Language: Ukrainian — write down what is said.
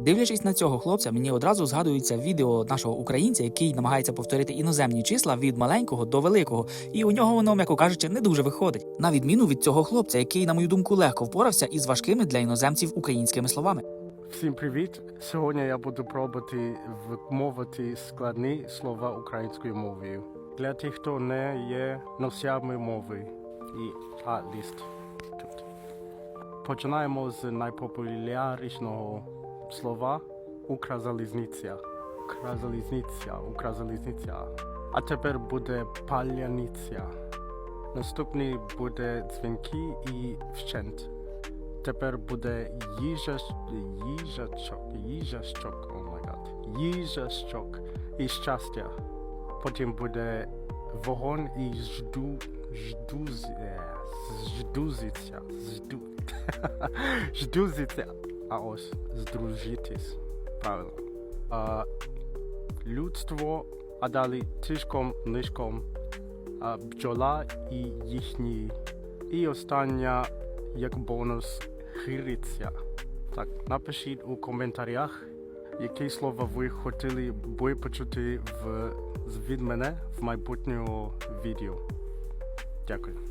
Дивлячись на цього хлопця, мені одразу згадується відео нашого українця, який намагається повторити іноземні числа від маленького до великого, і у нього воно, м'яко кажучи, не дуже виходить. На відміну від цього хлопця, який, на мою думку, легко впорався із важкими для іноземців українськими словами. Всім привіт! Сьогодні я буду пробувати вимовити складні слова українською мовою. Для тих, хто не є носіями мови і а-ліст тут. Починаємо з найпопулярнішого слова Укрзалізниця. Укрзалізниця, Укрзалізниця. А тепер буде паляниця. Наступний буде дзвінки і вщент. Тепер буде їжа, їжачок, їжачок, о май гад, їжачок і щастя. Потім буде вогонь і жду, ждуз, е, ждузиця, жду, ждузиця, а ось здружитись, правильно. А, людство, а далі тишком, нишком, а, бджола і їхні. І остання як бонус хириця. Так, напишіть у коментарях, які слова ви хотіли би почути в, від мене в майбутньому відео. Дякую.